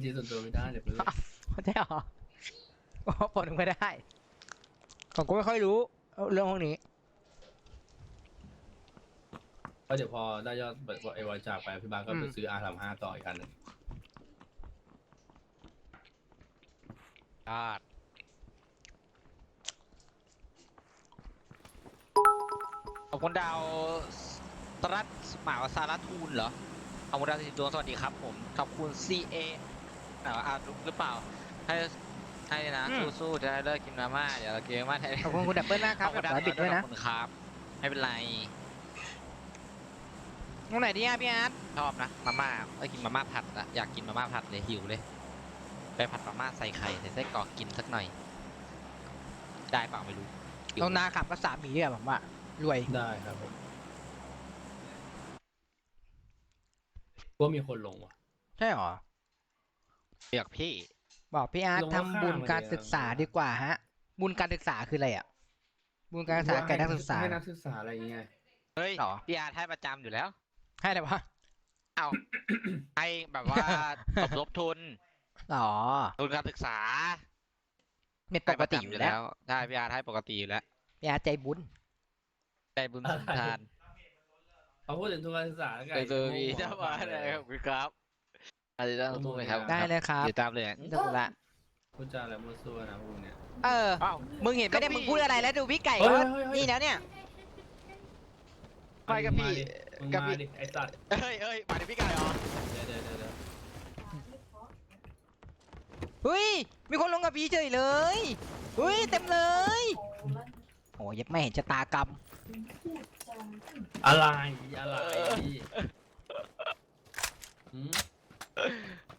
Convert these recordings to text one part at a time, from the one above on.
เฮ้ยมันบัญชีส่วนตัวไม่ได้เดี๋ยวเพิ่งเข้าใจเหรออ๋อปลดไม่ได้ผมก็ไม่ค่อยรู้เรื่องพวกนี้ ก็เดี๋ยวพอได้ยอดเปิดไอวอยจากไปพี่บาสก็ไปซื้อ R สามห้าต่ออีกคันหนึ่งยอดขอบคุณดาวตรัสหมาวสารัทูลเหรอขอบคุณดาวสิบดวงสวัสดีครับผม ขอบคุณ CA ไหนวะอ่านหรือเปล่า ให้ให้นะอืม สู้ๆจะได้เลิกกินมาม่าเดี๋ยวเรากินมาม่าแทนขอบคุณคุณดับเบิลมากครับขอบกัคุบณสายบิดด้วยนะขอบคุณครับไม่เป็นไรตรงไหนดีอะพี่อาร์ตชอบนะมาม่าเอ้ยกินมาม่าผัดอะอยากกินมาม่าผัดเลยหิวเลย ไปผัดมาม่าใส่ไข่ใส่ไส้กรอกกินสักหน่อย ได้เปล่าไม่รู้หิว ตรงนาขับก็สามหมีเนี่ยผมว่ารวยได้ครับผมว่ามีคนลงว่ะ ใช่หรอ เรียกพี่ บอกพี่อาร์ตลงทำราคาบุญมาการเลยอะศึกษาดีกว่าฮะ บุญการศึกษาคืออะไรอะ บุญการศึกษาแก่นักศึกษาให้นักศึกษาอะไรอย่างเงี้ย เฮ้ยหรอ พี่อาร์ตให้ประจำอยู่แล้ว ให้อะไรวะเอา ให้แบบว่าสมทบทุนอ๋อทุนการศึกษาเป็นปให้กประติจำออยู่ยู่แล้แล้ววใช่พี่อาร์ตให้ปกติอยู่แล้วพี่อาร์ตใจบุญใจบุญสุนทานพอพูดถึงทุนการศึกษาแล้วกันเคยเจอมีเจ้ามาอะไรครับคุณครับ อะไรต้องสู้ไหมครับได้เลยครับติดตามเลยนี่ถูกละพูดจาอะไรมั่วซั่วนะพวกเนี้ยเออ อ้าว มึงเห็นไม่ได้ก็พี่มึงพูดอะไรแล้วดูพี่ไก่เฮ้ยว่าเฮ้ยเฮ้ย นี่แล้วเนี่ยไม่กับพี่มึงกับมาพี่ดิไอ้สัตว์เฮ้ยเฮ้ยมาดิพี่ไก่เหรอเดี๋ยวเดี๋ยวเดี๋ยวเดี๋ยวเฮ้ยมีคนลงกับพี่เฉยเลยเฮ้ยเต็มเลยโอ้ยยังไม่เห็นชะตากรรมอะไรอะไรหืม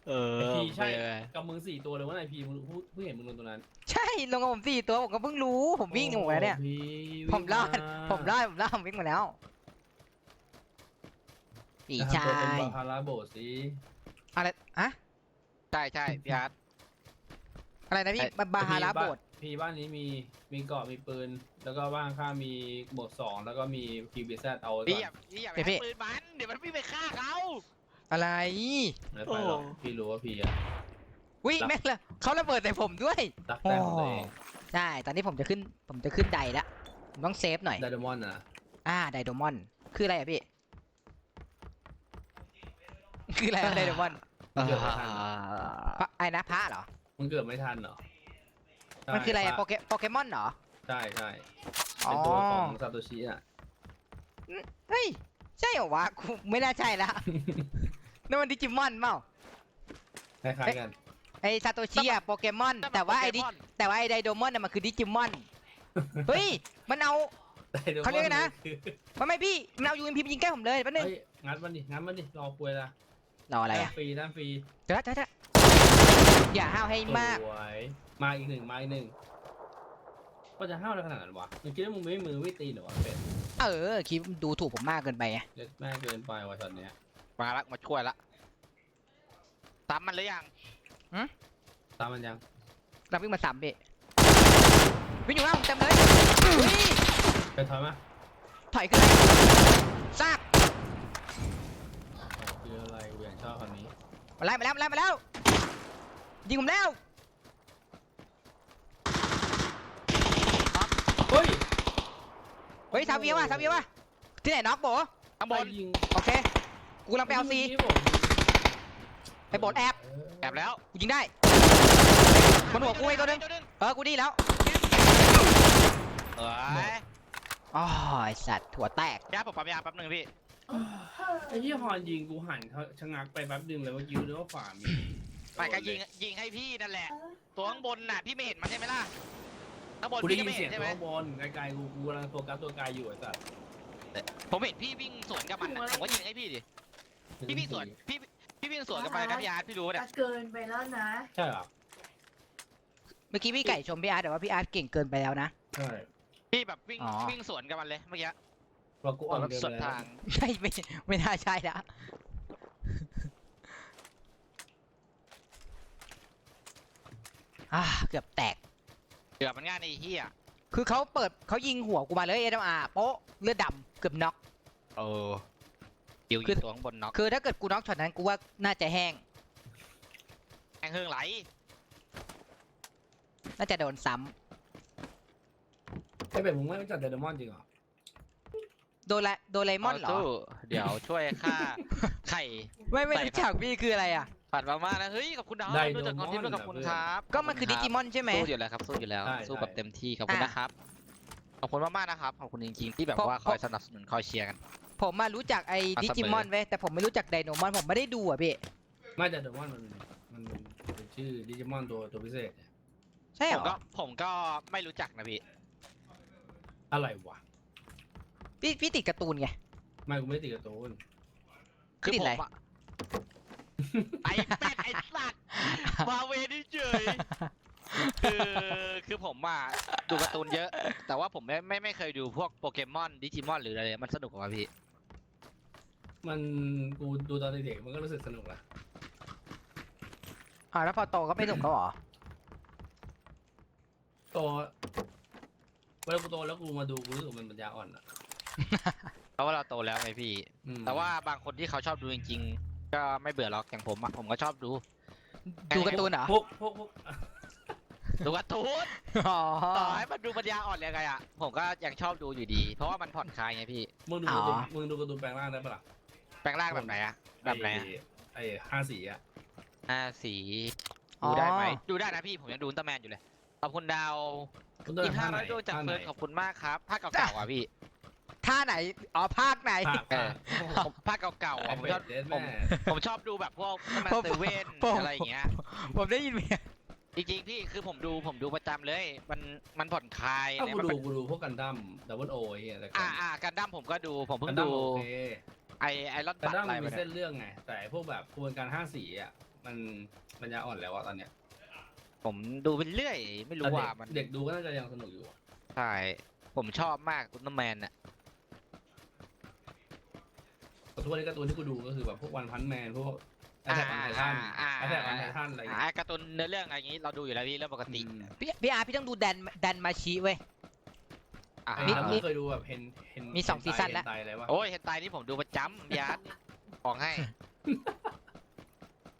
เอไออพีใช่ไปเลยกับมึงสี่ตัวเลยว่าไอพีมึงพูดเพิ่งเห็นมึงลงตรงนั้นใช่ลงกับผมสี่ตัวผมก็เพิ่งรู้ผมวิ่งหมดแล้วเนี่ย โอ้พี่ผมรอดวิ่งาผมรอดผมรอดผมวิ่งมาแล้วปีจะชาทำตัวเป็นยบาคาราโบสิอะไรอะใช่ใช่พี่อาร์ต อะไรนะพี่ไอ้ บาบาฮาราโบดพีบ้านนี้มีมีเกาะมีปืน แล้วก็บ้านข้างมีบวกสองแล้วก็มีพีบีแซเอาไว้พี่อก่ย่าอนพี่อย่าไปให้ปืนมัน เดี๋ยวมันวิ่งไปฆ่าเขา อะไรไม่ไปหรอกโอ้พี่รู้ว่าพี่อะวิรับแม่งเลยเขาระเบิดใส่ผมด้วยรักแต้มของตัวเองใช่ตอนนี้ผมจะขึ้นผมจะขึ้นไดละผมต้องเซฟหน่อยไดโดมอนอะอ่าไดโดมอน คืออะไรอะพี่ คืออะไรอะไดโดมอนมึงเกิดไม่ทันพระไอ้นะพระเหรอมึงเกิดไม่ทันเหรอใช่มันคืออะไรอะพโปเกโปเกมอนเหรอใช่ใช่อ๋อเป็นตัวของซาโตชิอะเฮ้ยใช่เหรอวะกูไม่น่าใช่ละ นั่นมันดิจิมอนเปล่า คล้ายๆกันไอซาโตชิอะโปเกมอน แต่ว่าไอดิแต่ว่าไอไดโดมอนน่ะมันคือดิจิมอน เฮ้ย มันเอาไดโดมอนเขาเรียกนะคือมันไม่พี่มันเอายูเอ็มพียิงแก้ผมเลยแป๊บนึงเฮ้ยงัดมันดิงัดมันดิรอคุยละรออะไรอะด้านฟรีด้านฟรีเดี๋ยวนะเดี๋ยวนะอย่าห้าวให้มาก สวยมาอีกหนึ่งมาอีกหนึ่งก็จะห้าวได้ขนาดนั้นวะมึงคิดว่ามึงไม่มือไม่ตีนเหรอวะเป็ดเออคิดดูถูกผมมากเกินไปไงเล็ดแม่เกินไปว่ะช็อตเนี้ย มาละมาช่วยละตามมันหรือยังตามมันยังเราวิ่งมาสามเบะวิ่งอยู่หน้าผมเต็มเลยอุ้ยไปถอยมาถอยขึ้นเลยซากคืออะไรกูอยากชอบคำนี้มาไล่มาแล้วมาไล่มาแล้วยิงผมแล้วเฮ้ยเฮ้ยซาเวียว่ะซาเวียว่ะที่ไหนน็อกโบข้างบนไปยิงโอเค กูกำลังไปเอาซีมื่กี้ผมไปโบดแอบแอบแล้วกูยิงได้บนหัวกูไอ้ตัวหนึงเออกูดีแล้วเอ้ยอ๋อไอสัตว์ถั่วแตกย่าผมปั๊มยาแป๊บหนึงพี่ไอ้ที่ฮอนยิงกูหันเขาชะงักไปแป๊บนึงเลยเมื่อกี้นึกว่าฝ่ามีไปก็ยิงยิงให้พี่นั่นแหละ ตัวข้างบนน่ะพี่ไม่เห็นมันใช่ไหมล่ะข้างบนกูได้พี่ก็ยินไม่เสีเห็ยงนใช่ไหมข้างบนไกลๆกูกูกำลังโฟกัสตัวไกลอยู่ไอ้สัสผมเห็นพี่วิ่งสวนกับมันน่ะผมก็ยิงให้พี่ดิ พี่วิ่งสวนพี่พี่วิ่งสวนกับมันนะพี่อาร์ตพี่รู้เนี่ยเกินไปแล้วนะใช่เหรอเมื่อกี้พี่ไก่ชมพี่อาร์ตแต่ว่าพี่อาร์ตเก่งเกินไปแล้วนะ ใช่พี่แบบวิ่งอ๋อ วิ่งสวนกับมันเลยเมื่อกี้เรากูอ่อนแบบเกินสวนไปแล้วทางใช่ไม่ไม่น่าใช่ละอ่าเกือบแตก เกือบมันง่ายในไอ้เฮียคือเขาเปิดเขายิงหัวกูมาเลยเอ็มอาร์โป๊ะเลือดดำเกือบน็อกเออ ยิวคืยิองตัวข้างบนน็อกคือถ้าเกิดกูน็อกช็อตนั้นกูว่าน่าจะแห้งแองเฮิงไหล น่าจะโดนซ้ไอ้เป็ดมึงไม่รู้จักเดนมอนจริงเหรอำโดนละโดเรมอนเหรอสู้เดี๋ยวช่วยค่า ไข่ไม่ไม่ใส่รู้จักพี่คืออะไรอะ ผัดมาม่านะ เฮ้ย ขอบคุณดาวด้วยจากคอนเทนต์ด้วยขอบคุณครับก็มันคือดิจิมอนใช่ไหม สู้อยู่แล้วครับ สู้อยู่แล้วสู้แบบเต็มที่ ขอบคุณอะนะครับ ขอบคุณมากๆนะครับ ขอบคุณจริงๆที่แบบเพราะ ว่าคอยสนับสนุนคอยเชียร์กัน ผมมารู้จักไอ้อะดิจิมอนเสมอเว้ยแต่ผมไม่รู้จักไดโนมอนผมไม่ได้ดูอะพี่ไม่แต่เดนมอนมันมันเป็นชื่อดิจิมอนตัวตัวพิเศษเนี่ยใช่เหผรมอก็ผมก็ไม่รู้จักนะพี่ อะไรวะพี่พี่ติดการ์ตูนไง ไม่กูไม่ได้ติดการ์ตูนคือติดผอะไร มอะไอ้เป็ดไอ้สัตว์มาเวนี่เฉยคือคือผมอะดูการ์ตูนเยอะ แต่ว่าผมไม่ไม่ไม่เคยดูพวกโปเกมอนดิจิมอนหรืออะไร มันสนุกกว่าพี่ มันกูดูตอนเด็กๆมันก็รู้สึกสนุกละอ่าแล้วพอโตก็ไม่สนุกก็หรอ โตเวลากูโตแล้วกูมาดูกูรู้สึกมันปัญญาอ่อนอะเพราะว่าเราโตแล้วไงพี่ อืมแต่ว่าบางคนที่เขาชอบดูจริงๆ ก็ไม่เบื่อหรอกอย่างผมอะผมก็ชอบดูดูการ์ตูนเหรอ พวกพวกพวกดูการ์ตูนอ๋อ ต่อให้มันดูปัญญาอ่อนยังไงอะผมก็ยังชอบดูอยู่ดี เพราะว่ามันผ่อนคลายไงพี่ มึงดูการ์ตูนมึงดูการ์ตูนแปลงร่างได้ปะล่ะ แปลงร่างแบบไหนอะแบบไหนอะไอ้ไอ้ห้าสีอะห้าสีดูได้ไหมดูได้นะพี่ผมยังดูอุลตร้าแมนอยู่เลยขอบคุณดาวคุณต้นอีกห้าท่าไหนร้อยดวงจากท่าไหนเฟิร์นขอบคุณมากครับภาคเก่าๆอะพี่ท่าไหน อ๋อ ภาคไหนภาคเอภาอคผมภาคเก่าๆไอ้อะผมเป็ชอดบเด็ดผมแม่ผมชอบดูแบบพวกมาผมเซเว่นผม อะไรอย่างเงี้ย ผมได้ยินเมียจริงๆพี่คือผมดูผมดูประจำเลย มันมันผ่อนคลายถ้าเนี่ยกูมันดูเป็นกูดูพวกกันดั้มดับเบิลโอไอ้เหี้ยแต่ก่ออ่านอ่ากันดั้มผมก็ดูผมเพิ่กังนดั้มดูโอเค ไอไอรอนกันบัตดั้มอะไรมันไปมีเนี่เส้ยนเรื่องไง แต่พวกแบบกระบวนการห้าสีอะมันปัญญาอ่อนแล้วอะตอนเนี้ยผมดูไปเรื่อย ไม่รู้แต่เด็ว่ากมันเด็กดูก็น่าจะยังสนุกอยู่อะใช่ผมชอบมากอุลตร้าแมนอะแต่ทุกวันนี้การ์ตูนที่กูดูก็คือแบบพวกวันพันแมนพวกแอทแทกออนไททันแอทแทกออนไททันอะไรอย่างอ่าเงี้ยการ์ตูนเนื้อเรื่องอะไรอย่างงี้เราดูอยู่แล้วพี่เรื่องปกติ อืม พี่พี่อาร์พี่ต้องดูแดนแดนมาชีเว้ย อ่าไอ้มีเรามีเคยดูแบบเห็นเห็นมีสองเห็ซีซั่นแล้ว เห็ไตอะไรวะโอ้ยเห็นตายนี่ผมดูประจำยาร์ดบอกให้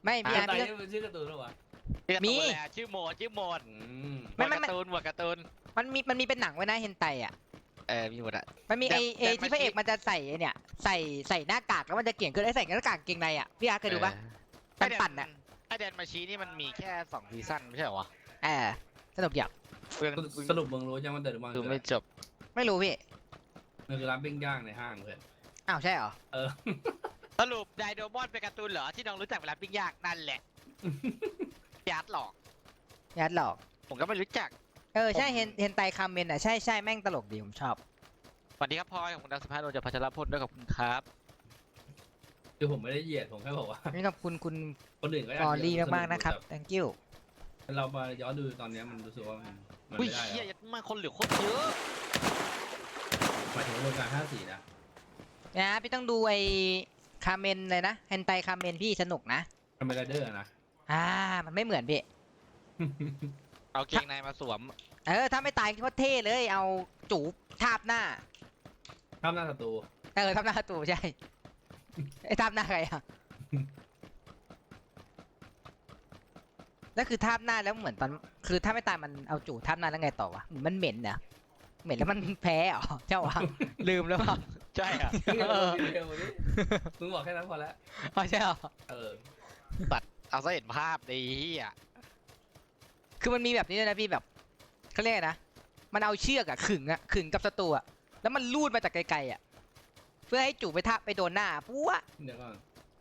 ไม่พี่เห็อานร์ไตพี่ต้องนี่มันชื่อการ์ตูนหรอวะชื่อการ์มีตูนแหละชื่อโหมดชื่อโหมดอืมไม่หมไม่วดไม่ การ์ตูนหมวดการ์ตูนมันมีมันมีเป็นหนังไว้นะเฮนไตอะ เออมีหมดอะมันมีไอแดนเอแดนที่พระเอกมาชิ มันจะใส่ไอ้เนี่ย ใส่ใส่หน้ากากแล้วมันจะเกี่ยงขึ้นไอ้ใส่หน้ากากเกงในอะพี่อาร์เคยดูปะไอปั่นๆอะไอแดนมาชีนี่มันมีแค่สองซีซั่นไม่ใช่เหรอวะเออ สนุกอย่างเรื่องสรุปมึงรู้ยังว่าเดอะมันดูคือไม่อะไรจบ ไม่รู้พี่ มันคือร้านปิ้งย่างในห้างเพื่อนอ้าวใช่เหรอ เออ สรุปไดโดมอนเป็นการ์ตูนเหรอที่น้องรู้จักเวลาปิ้งย่างนั่นแหละยาร์ดหลอก ยัดหลอก ผมก็ไม่รู้จัก เออ ใช่ผมเฮนเฮนไตคาเมนอะ ใช่ใช่แม่งตลกดี ผมชอบ สวัสดีครับพลอยของคุณดาวสุภาพโดจากพัชรพลด้วยขอบคุณครับคือผมไม่ได้เหยียดผมแค่บอกว่านี่ขอบคุณคุณคนอื่นก็อยาฟกอรี่เหยียดมากๆนะครับ thank you แต่ เรามาย้อนดูตอนเนี้ยมันรู้สึกว่ามันมันอุ้ยไม่ได้เชี่ยแล้วยัดมาคนเหลือโคตรเยอะหมายถึงวงการห้าสีนะนะพี่ต้องดูไอ้คาเมนเลยนะเฮนไตคาเมนพี่สนุกนะ ทำไมไรเดอร์นะ อ่า มันไม่เหมือนพี่ เอาเกงในมาสวมเออ ถ้าไม่ตายก็เท่เลย เอาจูบทาบหน้า ข้ามหน้าศัตรูเออทาบหน้าตูใช่ไอ้ทาบหน้าใครอะ แล้วคือทาบหน้าแล้วเหมือนตอนคือถ้าไม่ตายมันเอาจูบทาบหน้าแล้วไงต่อวะเหมือนมันเหม็นเนี่ยเหม็นแล้วมันแพ้เหรอเจ้าวะลืมแล้ววะใช่อะเออเร็วดิมึงบอกแค่นั้นพอแล้วอ๋อใช่เหรอเออเอาซะเห็นภาพดีอะคือมันมีแบบนี้ด้วยนะพี่แบบเขาเรียกอะไรนะ มันเอาเชือกอะขึงอะขึงกับศัตรูอะแล้วมันลูดมาจากไกลๆอะเพื่อให้จูบไปทะไปโดนหน้าปุ๊วะเดี๋ยวก่อน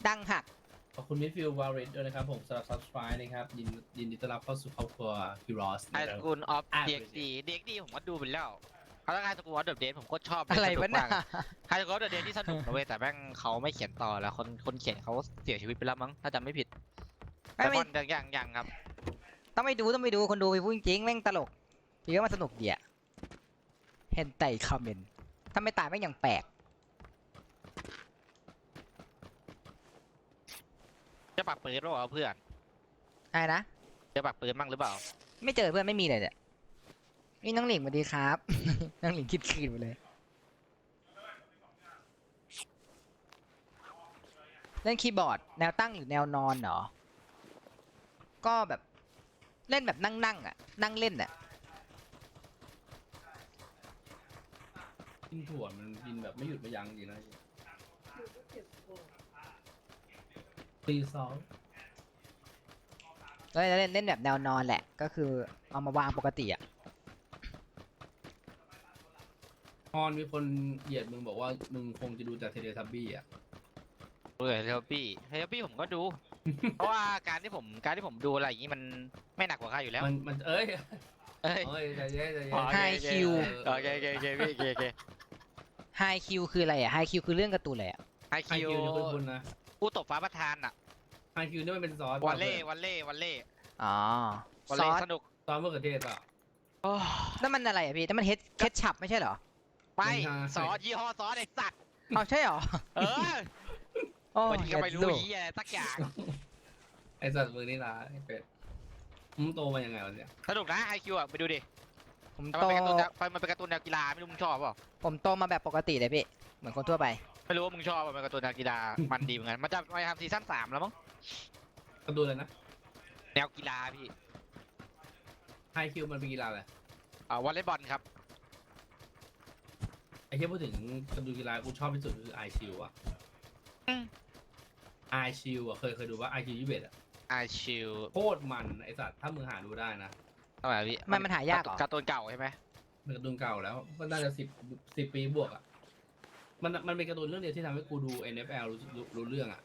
ดังหักข อบคุณมิดฟิลวาริสด้วยนะครับผมสำหรับ subscribe นะครับยินยินดีต้อนรับเข้าสู่ครอบครัวฮิรอสไอสกูลออฟอะ เด็กดีเด็กดีผมก็ดูไปแล้วเขาต้องไอสกูลออฟเดอะเดทผมโคตรชอบเลยอะไรสนุวะกน่ะมากไอสกูลออฟเดอะเดทที่สนุกนะเว้ยแต่แม่งเขาไม่เขียนต่อแล้วคนคนเขียนเขาเสียชีวิตไปแล้วมั้งถ้าจำไม่ผิดไม่แต่ไม่ บอลยังยังครับ ต้องไปดูต้องไปดูคนดูไปพูดจริงๆแม่งตลกพี่ก็มาสนุกดีอะเห็นไต่คอมเมนต์ถ้าไม่ตายแม่งยังแปลก จะปักปืนหรือเปล่าเพื่อนอะไรนะ จะปักปืนบ้างหรือเปล่าไม่เจอเพื่อนไม่มีเลยเนี่ยนี่น้องหลิงสวัสดีครับ น้องหลิงคิดคืนไปเลย เล่นคีย์บอร์ด แนวตั้งหรือแนวนอนเหรอ ก็แบบเล่นแบบนั่งนั่งๆอะ นั่งเล่นอะ กินถั่วมันกินแบบไม่หยุดไม่ยั้งจริงนะ ตีสองแล้วเล่นเล่นแบบแนวนอนแหละ ก็คือเอามาวางปกติอะฮอนมีคนเหยียดมึงบอกว่ามึงคงจะดูจากเทเลทับบี้อะเออเฮลปี้เฮลปี้ผมก็ดู เพราะว่าการที่ผมการที่ผมดูอะไรอย่างนี้มันไม่หนักกว่าใครอยู่แล้ว มันมันเอ้ยเอ้ยเอ้ยใจเย็นใจเย็อ๋อนโอเค High Q โอเคโอเคโอเคพี่โอเคโอเคไฮคิวคืออะไรอะไฮคิวคือเรื่องการ์ตูนอะไรอะไอไฮคิวคิวเนี่ยคุณนะ ผู้ตบฟ้าประธานอะไฮคิวนี่มันเป็นซอสวันเล่วันเล่วันเล่อ๋อวันซเล่อสสนุกซอสมะเขือเทศเปล่า โอ้นั่นมันอะไรอะพี่นั่นมันเฮดเคชับไม่ใช่เหรอไม่ไม่ใช่ ซอสยี่ห้อซอสไอสัตว์เอาใช่เหรอเออโอ้วันนี้ก็ไม่รู้เย็ดลูกยี่อะไรสักอย่างไอสัตว์มือนี่ร้ายไอ้เป็ดมึงโตมายังไงวะเนี่ยสนุกนะไอคิวอะไปดูดิผมแต่โตมันเป็นการ์ตูนแนวมันเป็นการ์ตูนแนวกีฬาไม่รู้มึงชอบเปล่าผมโตมาแบบปกติเลยพี่เหมือนคนทั่วไป ไม่รู้ว่ามึงชอบมันเป็นการ์ตูนแนวกีฬา มันดีเหมือนกัน มันจะมาทำซีซั่นสามแล้วมั้งการะดูเลยนะแนวกีฬาพี่ไฮคิวมันเป็นกีฬาอะไรอ่าวอลเลย์บอลครับ ไอ้ที่พูดถึงการะดูกีฬากูชอบที่สุดคือไอชิวอะอืม ไอชิวอะเคยเคยดูว่าไอชิวยี่สิบเอ็ดอะไอชิลโคตรมันไอสัตว์ถ้ามึงหาดูได้นะทำไมพี่มันมันหายากเหรอ การ์ตูนเก่าใช่ไหมเป็นการ์ตูนเก่าแล้ว มันน่าจะสิบสิบปีบวกอะ มันมันเป็นการ์ตูนเรื่องเดียวที่ทำให้กูดู NFL รู้รู้รู้เรื่องอะ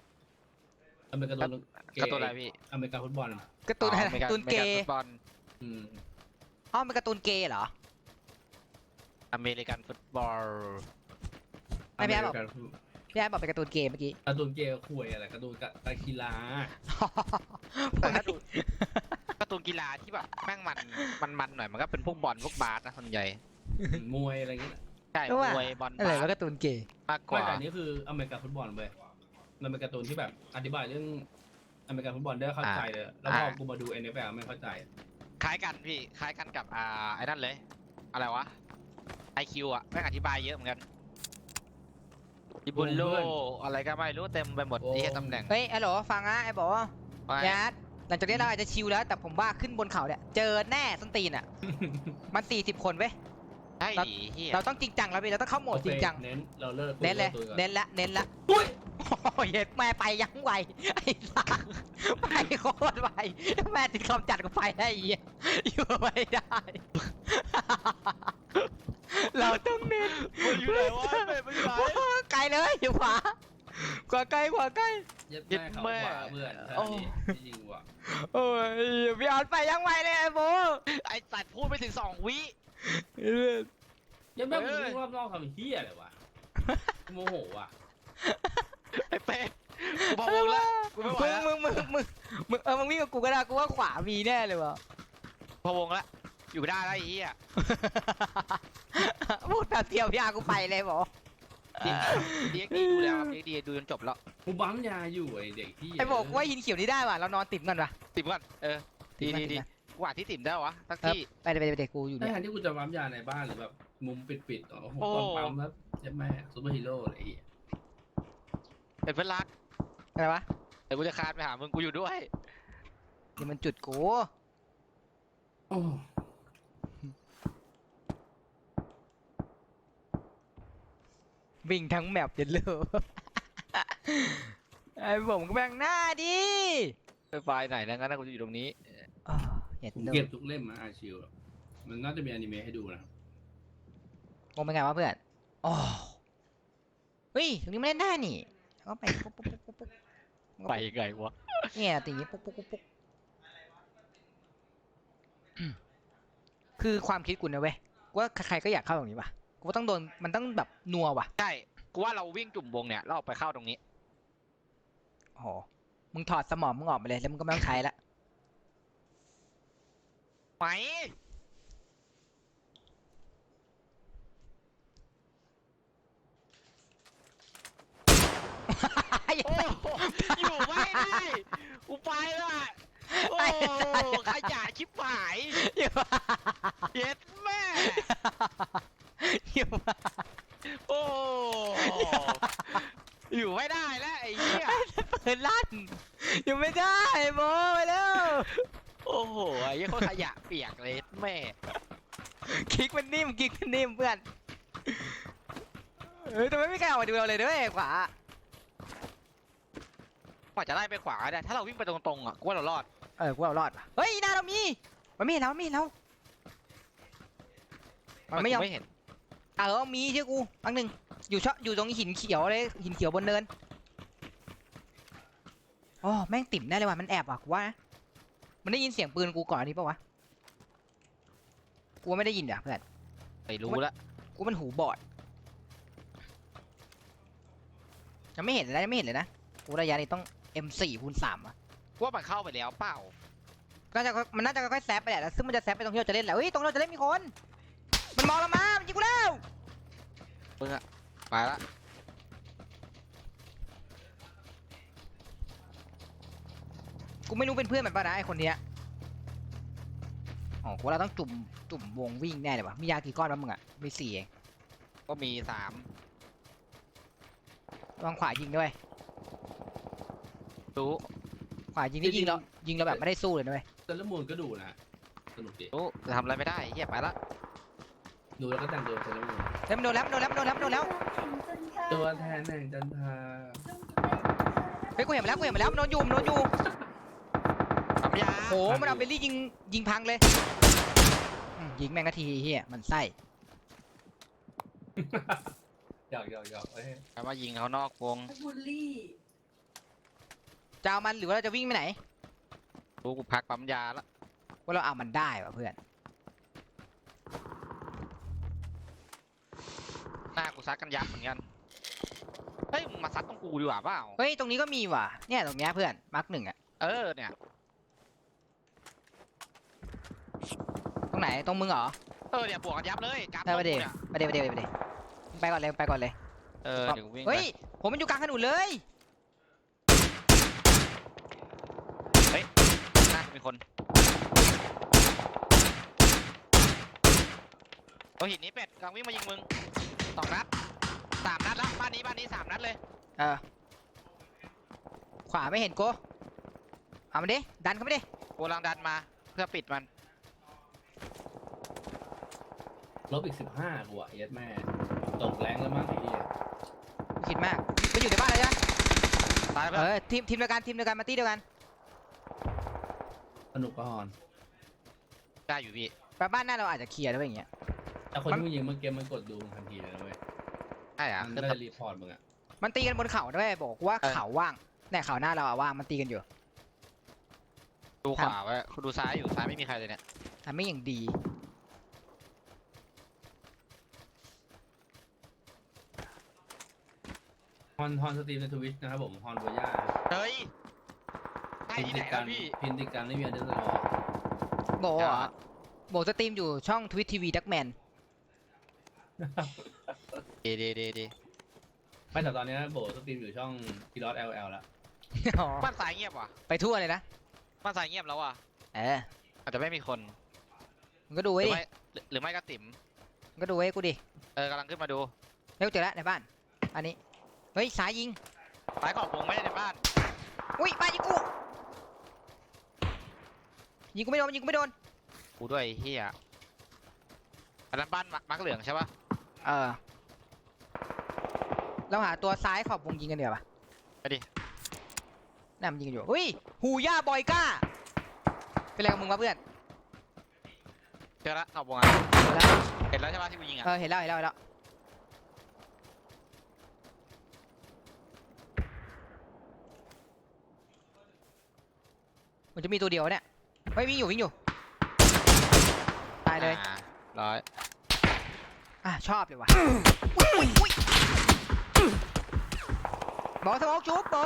มันเป็นการ์ตูนเกการ์ตูนอะไรพี่อเมริกันฟุตบอลการ์ตูนอะไรอ๋อการ์ตูนเกอย์ฟุตบอลอืมอ๋อเป็นการ์ตูนเกย์เหรออเมริกันฟุตบอลไม่พี่แอฟบอกอเมริกันพี่แอนบอกเป็นการ์ตูนเกย์เมื่อกี้การ์ตูนเกย์คุยอะไรการ์ตูนการกีฬาแต่ถ้าดูการ์ตูนกีฬาที่แบบแม่งมันมันมันหน่อยมันก็เป็นพวกบอลพวกบาสนะส่วนใหญ่มวยอะไรเงี้ย ใช่ก็ว่า มวยบอลอะไรบาสว่าการ์ตูนเกย์มากกไม่ว่าแต่อันนี้คืออเมริกันฟุตบอลเว้ยมันเป็นการ์ตูนที่แบบอธิบายเรื่องอเมริกันฟุตบอลได้เข้าใจเลย แล้วพอกูมาดู NFL ไม่เข้าใจ คล้ายกันพี่คล้ายกันกับอ่าไอ้นั่นเลย อะไรวะไอคิวอะแม่งอธิบายเยอะเหมือนกันอิบุลโลเพื่อนอะไรก็ไม่รู้เต็มไปหมดโอ้ ที่แค่ตำแหน่งเฮ้ยไอ้โหลฟังนะไอ้บอกว่าว่ายัดหลังจากนี้เราอาจจะชิลแล้ว แต่ผมว่าขึ้นบนเขาเนี่ย เจอแน่ส้นตีนอะ มันสี่สิบคนเว้ยใช่ดิเฮียเราต้องจริงจังแล้วพี่เราต้องเข้าโหมดจริงจัง เน้นเราเลิกเน้นเลยคุรื่องตัวก่อนเน้นละ เน้นละอุ้ยโอ้ยแม่ไปยังไวไอ้สัสไปโคตรไวแม่ติดคำจัดกับไฟได้อีกอยู่ไม่ได้ เราต้องเน้นมันอยู่ไหนวะเป็ดมันอยู่ไหน ไกลเลยอยู่ขวาขวาไกลขวาไกลเย็ดเย็ดแม่เขาแม่ขวาเพื่อนโอ้ท่านี้จริงว่ะโอ้ยพี่ออนไปยังไวเลยไอ้โบ ไอสัตว์พูดไปถึงสองวิ เย็ดแม่มึงเอ้ยวิ่งรอบนอกทำเฮียอะไรวะโมโหว่ะไอเป็ดกูพะวงแล้วกูไม่ไหวแล้วมึงมึงมึงมึงมึงเออมึงวิ่งกับกูก็ได้กูว่าขวามีแน่เลยวะพะวงแล้วอยู่ไม่ได้แล้วไอ้เหี้ยพูดแบบเดียวพี่อากูไปเลยบอกเดียกดีดูแล้วเดียกดีดูจนจบแล้วกูบัมยาอยู่ไอเด็กที่ไอ้บอกว่าหินเขียวนี่ได้ว่ะเรานอนติดกันว่ะติมก่อนเออดีดีดี กว่าที่ติมได้วะสักที่ ไปเลยไปเลยไปเลยกูอยู่ในเนี่ยทางที่กูจะบัมยาในบ้านหรือแบบมุมปิดๆอ๋อโอ้โหโอ้ตอนปั๊มแล้วเย็ดแม่ซูเปอร์ฮีโร่อะไรอย่างเงี้ยเป็นเพื่อนรักอะไรวะเดี๋ยวกูจะคานไปหามึงกูอยู่ด้วย เดี๋ยวมันจุดกูโอ้วิ่งทั้งแมปเย็นเลยไอ้ผมก็แบ่งหน้าดิไปไฟล์ไหนนะงั้นนะกูจะอยู่ตรงนี้อ้าว เย็นผมเลเก็ยบทุกเล่มมาอาชิวมันน่าจะมีอนิเมะให้ดูนะงงเป็นไงวะเพื่อนอ๋อเฮ้ยตรงนี้ไม่เล่นได้นี่ก็ไปปุ๊บปุ๊บปุ๊บปุ๊บปุ๊บไปไงวะเนี่ยตีอย่างงี้ปุ๊บปุ๊บปุ๊บปุ๊บอืมคือความคิดกูนะเว้ยกูว่าใครๆก็อยากเข้าตรงนี้ว่ะกูว่าต้องโดนมันต้องแบบนัวว่ะใช่กูว่าเราวิ่งจุ่มวงเนี่ยเราออกไปเข้าตรงนี้โอ้โหมึงถอดสมองมึงออกมาเลยแล้วมึงก็ไม่ต้องใช้ละ ไหม โอ้โหอยู่ไม่ได้กูไปและโอ้ขยะชิบหายอยู่เย็ดแม่ อยู่โอ้อยู่ไม่ได้แล้วไอ้เหี้ยปืนลั่นอยู่จะไม่ได้โบไปแล้ว โอ้โหไอ้เหี้ยคนขยะเปียกเลยแม่คลิกมันนิ่มคลิกมันนิ่มเพื่อนเฮ้ยทำไมไม่มีใครออกมาดูเราเลยด้วยขวากว่าจะไล่ไปขวาได้ถ้าเราวิ่งไปตรงๆอะกูว่าเรารอดเออกูว่าเรารอดว่ะเฮ้ยหน้าเรามีมันไม่เห็นเรามันไม่เห็นเรามันไม่ยอมไม่เห็นเออมีเชื่อกูอันหนึ่งอยู่ชอบอยู่ตรงหินเขียวเลยหินเขียวบนเนินอ๋อแม่งติ่มแน่เลยว่ะมันแอบว่ะกูว่านะ มันได้ยินเสียงปืนกูก่อนอันนี้ปะวะ กูว่าไม่ได้ยินอะเพื่อน ไม่รู้ละกูมันหูบอดยังไม่เห็นเลยนะยังไม่เห็นเลยนะกูระยะนี้ต้อง M4 คูณ3อะกูว่ามันเข้าไปแล้วเปล่าก็จะมันน่าจะค่อยๆแซฟไปแหละแล้วซึ่งมันจะแซฟไปตรงที่เราจะเล่นแหละเฮ้ยตรงที่เราจะเล่นมีคน มันมองเรามามันยิงกูแล้วมึงอะไปละ กูไม่รู้เป็นเพื่อนมันป่ะนะไอคนเนี้ยอ๋อกูว่าเราต้องจุ่มจุ่มวงวิ่งแน่เลยวะมียากี่ก้อนวะมึงอะมีสี่เองก็มีสามวางขวายิงด้วยรู้ ขวายิงนี่ยิงเรายิงเราแบบไม่ได้สู้เลยด้วยเซเลอร์มูนก็ดูนะสนุกดีรู้จะทำอะไรไม่ได้เฮียไปละดูแล้วก็แต่งตัวเซเลอร์มูนเฮ้ยมันโดนแล้วมันโดนแล้วมันโดนแล้วมันโดนแล้วตัวแทนแห่งจันทราเฮ้ยกูเห็นมาแล้วกูเห็นมาแล้วมันโดนอยู่มันโดนอยู่ทำยา โหมันเอาเบลลี่ยิงยิงพังเลยอืมยิงแม่งนาทีเฮียมันไส้หยอกหยอกหยอกเอ้ยใครว่ายิงเขานอกวงบูลลี่จะเอามันหรือว่าเราจะวิ่งไปไหนรู้กูพักปั๊มยาละว่าเราเอามันได้ว่ะเพื่อนหน้ากูซัดกันยับเหมือนกันเฮ้ยมึงมาซัดตรงกูดีกว่าเปล่าเฮ้ยตรงนี้ก็มีว่ะเนี่ยตรงเนี้ยเพื่อนมาร์กหนึ่งอะเออเนี่ย ตรง ไหนตรงมึงเหรอเออเนี่ยบวกกันยับเลยกราฟเออไปตรเดี๋งยวกูเนี่ยไปเดี๋ยวไปเดี๋ยวไปเดี๋ยวไปก่อนเลยไปก่อนเลยเออเดี๋ยวกูวิ่งไปเฮ้ยผมมันอยู่กลางถนนเลยนะมีคนโอ้หินนี้เป็ดกำลังวิ่งมายิงมึงสองนัดสามนัดละบ้านนี้บ้านนี้สามนัดเลยเออขวาไม่เห็นกูเอามันดิดันเข้าไปดิกูกำลังดันมาเพื่อปิดมัน ลบอีกสิบห้ากูอะเย็ดแม่ ตกแรงแล้วมั้งไอ้เหี้ยกูคิดมากมันอยู่ในบ้านเลยจ้ะตายเอเพื่อนอทีมทีมเดียวกันทีมเดียวกันมาตีเดียวกันสนุกก็ฮอนได้อยู่พี่ไปบ้านหน้าเราอาจจะเคลียร์ด้วยอย่างเงี้ย แต่คนที่มึงยิงเมื่อกี้มันกดดูมึงทันทีเลยนะเว้ยใช่อะมันคือได้รีพอร์ตมึงอะมันตีกันบนเขาด้วยบอกว่าเออเขาว่างเนี่ยเขาหน้าเราอะว่างมันตีกันอยู่ดูขวาไว้ดูซ้ายอยู่ซ้ายไม่มีใครเลยเนี่ยทำไม่อย่างดี อนฮอนสตรีมในทวิชนะครับผมฮอนโบย่าเฮ้ยใช่ที่ไหนกัแล้วพี่ พินติดกันไม่มีอันเดอร์สกอร์โบอ่าอะโบสตรีมอยู่ช่องทวิตทีวีดักแมนเดเดเดเดไม่แต่ตอนนี้โบสตรีมอยู่ช่องพีรอด LL แล้วบ้านซ้ายเงียบว่ะไปทั่วเลยนะ บ้านซ้ายเงียบแล้วว่ะเอออาจจะไม่มีคนมึงก็ดูหไว้รือดิไม่หรือหรือไม่ก็ติ๋มมึงก็ดูไว้กูดิเออกำลังขึ้นมาดู เร็วเจอแล้วในบ้าน อันนี้ เฮ้ยซ้ายยิงซ้ายขอบวงไม่ได้ในบ้าน อุ้ยบ้านยิงกูยิงกูไม่โดนยิงกูไม่โดน กูด้วยไอ้เฮียอันนั้นบ้านมักเหลืองใช่ปะเออ เราหาตัวซ้ายขอบวงยิงกันเดี๋ยวปะไปดิ น่ามันยิงกันอยู่อุ้ยหูย่าบอยก้า เป็นไรกับมึงวะเพื่อนเจอละขอบวงอะเจอแล้วเห็นแล้วใช่ปะที่กูยิงอะ เออเห็นแล้วเห็นแล้วเห็นแล้ว มันจะมีตัวเดียวเนี่ยเฮ้ยวิ่งอยู่วิ่งอยู่ ตายเลย อ่าร้อยอะชอบเลยว่ะอุ้ยอุ้ยอุ้ยบอสมองจุ๊บบอ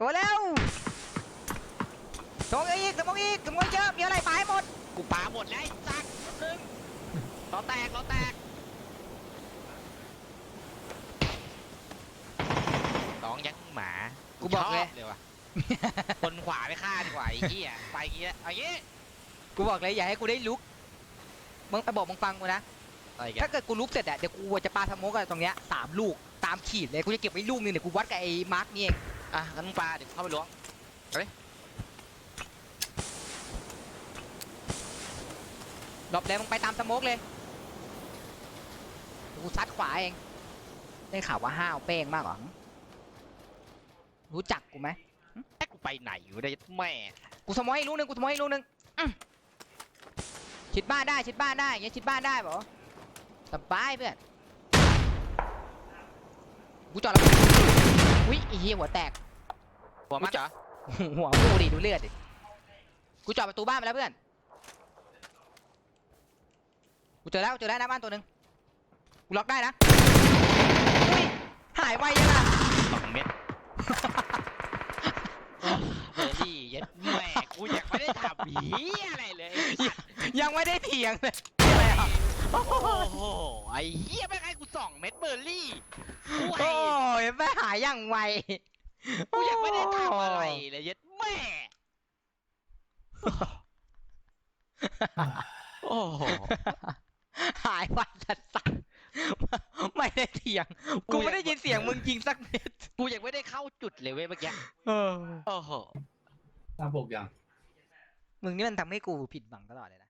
ตัวแล้วสมองอีกสมองอีกสมองเยอะมีอะไรปาให้หมด กูปาหมดแล้วไอ้สักนึงล้อแตกล้อแตกร้อง ยังหมากูบอกเลย ชเลยว่ะคนขวาไปฆ่าดีกว่าไอ้เหี้ยไปงี้แล้วเอางี้กูบอกเลยอย่าให้กูได้ลุกมึงไปบอกมึงฟังกูนะ อะไรแกถ้าเกิดกูลุกเสร็จอะเดี๋ยวกูจะปาสโมกอะตรงเนี้ยสามลูกตามขีดเลยกูจะเก็บไว้ลูกนึงเดี๋ยวกูวัดกับไอ้มาร์กนี่เองอะงั้นมึงปลาเดี๋ยวเข้าไปล้วงหลบเลยมึงไปตามสโมกเลยเดี๋ยวกูซัดขวาเองได้ข่าวว่าห้าวเป้งมากเหรอหึ รู้จักกูไหมแม่กูไปไหนอยู่ได้แม่ กูสโมกให้ลูกนึงกูสโมกให้ลูกนึงอื้อชิดบ้านได้ชิดบ้านได้อย่างเงี้ยชิดบ้านได้ปะสบายเพื่อน กูจอดแล้วอุ้ยไอ้เหี้ยหัวแตก หัวมันเหรอหัวกูดิดูเลือดดิ กูจอดประตูบ้านไปแล้วเพื่อน กูเจอแล้วเจอแล้วหน้าบ้านตัวหนึ่งกูล็อกได้นะอุ้ยหายไวยังอะ สองเม็ดเบอร์รี่ยัดแม่กู ยังไม่ได้ทำผีอะไรเลยไอ้สัตว์ยังไม่ได้เถียงเลยอะไรอะโอ้โหไอ้เหี้ยไม่ให้กูสองเม็ดเบอร์รี่กูโอ้ให้ยไม่หายยังไวกูยังไม่ได้ทำอะไรเลยยัดแม่โอ้โหหายไวสัสสัสไม่ได้เถียง กูไม่ได้ยินเสียงมึงยิงสักเม็ด กูยังไม่ได้เข้าจุดเลยเว้ยเมื่อกี้ เออ โอ้โหตามปกอย่าง มึงนี่มันทำให้กูผิดหวังตลอดเลยนะ